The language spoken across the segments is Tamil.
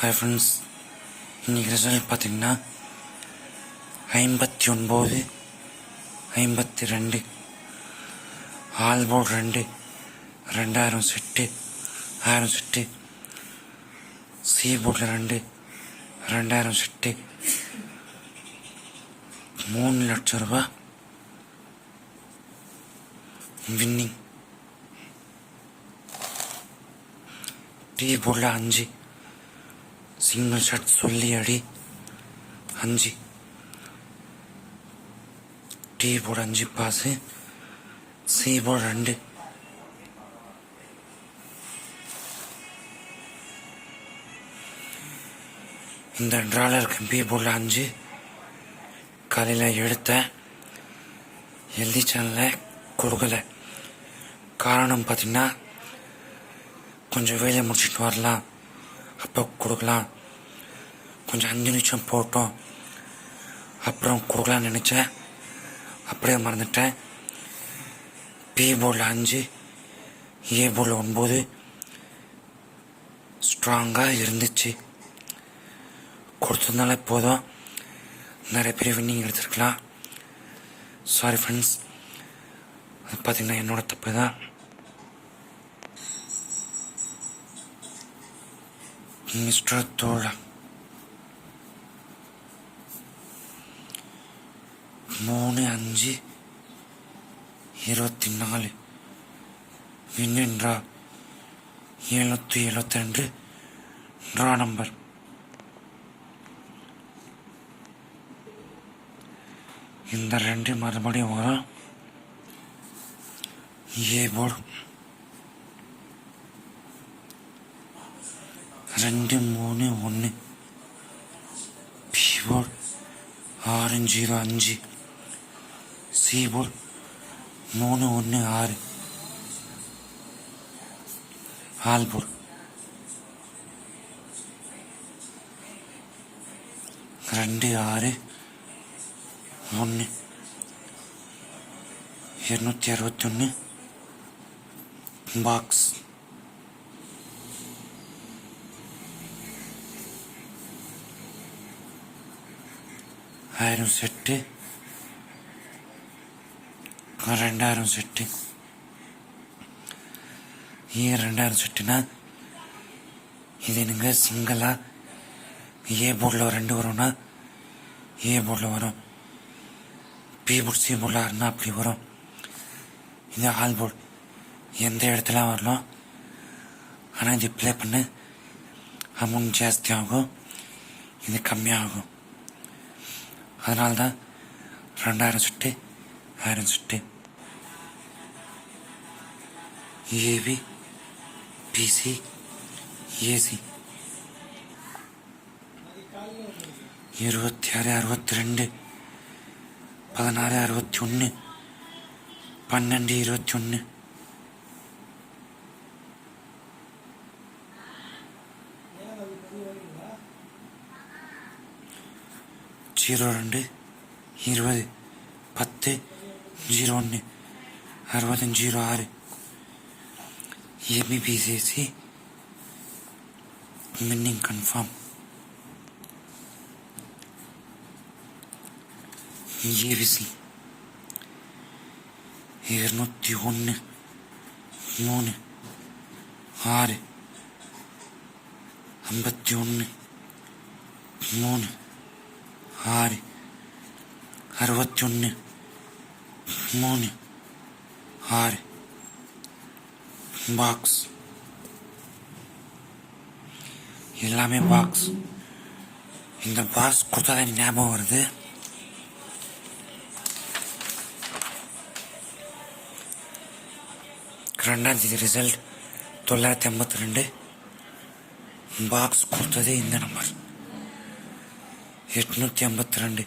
ஹாய் ஃப்ரெண்ட்ஸ் இன்றைக்கி ரிசல்ட் பார்த்தீங்கன்னா ஐம்பத்தி ஒன்பது ஐம்பத்தி ரெண்டு ஆல்போர்ட் ரெண்டு ரெண்டாயிரம் செட்டு ஆயிரம் செட்டு சி போர்டில் ரெண்டு ரெண்டாயிரம் செட்டு. மூணு லட்சம் ரூபா வின்னிங் டீ போர்டில் அஞ்சு. சிங்கிள் ஷாட் சொல்லி அடி அஞ்சு. டி போர்டு அஞ்சு பாஸு சி போர்டு ரெண்டு. இந்த ட்ராவில் இருக்க பி போர்டில் அஞ்சு. காலையில் எடுத்தேன் எழுதி சேனலில் கொடுக்கலை. காரணம் பார்த்தீங்கன்னா கொஞ்சம் வேலையை முடிச்சுட்டு வரலாம். அப்போ கொடுக்கலாம். கொஞ்சம் அஞ்சு நிமிஷம் போட்டோம். அப்புறம் கொடுக்கலான்னு நினச்சேன். அப்படியே மறந்துட்டேன். பி போர்டில் அஞ்சு ஏ போர்டில் ஒன்பது. ஸ்ட்ராங்காக இருந்துச்சு. கொடுத்ததுனால போதும். நிறைய பேர் வின்னிங் எடுத்துருக்கலாம். சாரி ஃப்ரெண்ட்ஸ் அது பார்த்தீங்கன்னா என்னோடய தப்பு தான். மிஸ்டர் தோழா. மூணு அஞ்சு இருபத்தி நாலு. வின்னின்றா எழுநூற்றி எழுபத்தி ரெண்டு ட்ரா நம்பர். இந்த ரெண்டு மறுபடியும் வரும். A board. ரெண்டு மூணு ஒன்று. பிபோர்ட் ஆறு ஜீரோ அஞ்சு. சி மூணு ஒன்று ஆறு. ஆல் ரெண்டு ஆறு. ஒன்று. இரநூத்தி அறுபத்தொன்று பாக்ஸ் ஆயிரம் செட்டு. ரெண்டாயிரம் செட்டு. ஏன் ரெண்டாயிரம் செட்டுனா இது எனக்கு சிங்கிளாக ஏ போர்டில் ரெண்டு வரும்னா ஏ போர்டில் வரும். பி போர்ட் சி போர்டில் இருந்தால் அப்படி வரும். இது ஆல் போர்ட் எந்த இடத்துல வரலாம்? ஆனால் இது ப்ளே பண்ண அமௌண்ட் ஜாஸ்தி ஆகும். இது கம்மியாகும். அதனால தான் ரெண்டாயிரம் சுட்டு ஆயிரம் சுட்டு. ஏபி பிசி ஏசி இருபத்தி ஆறு அறுபத்தி ரெண்டு பதினாறு அறுபத்தி ஒன்று பன்னெண்டு இருபத்தி ஒன்று. ஜீரோ ரெண்டு இருபது பத்து ஜீரோ ஒன்று அறுபது ஜீரோ ஆறு ஏபிபிசிஎஸ்சி வின்னிங் கன்ஃபார்ம் ஏபிசி இருநூத்தி ஒன்று மூணு ஆறு ஐம்பத்தி ஒன்று மூணு ஆறு அறுபத்தி ஒன்று மூணு ஆறு பாக்ஸ் எல்லாமே பாக்ஸ் இந்த பாக்ஸ் கொடுத்தா தான் ஞாபகம் வருது. ரெண்டாம் தேதி ரிசல்ட் தொள்ளாயிரத்தி ஐம்பத்தி ரெண்டு. பாக்ஸ் கொடுத்தது இந்த நம்பர் எட்நூற்றி ஐம்பத்தி ரெண்டு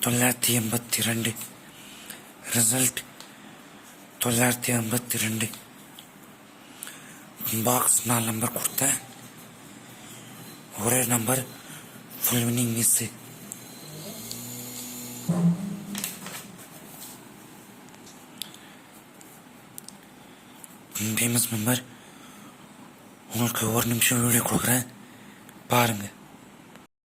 தொள்ளாயிரத்தி எண்பத்தி ரெண்டு ரிசல்ட் தொள்ளாயிரத்தி ஐம்பத்தி ரெண்டு பாக்ஸ் நாலு நம்பர் கொடுத்தேன் ஒரே number full winning miss famous member உங்களுக்கு ஒரு நிமிஷம் வீடியோ கொடுக்குறேன். பாருங்கள்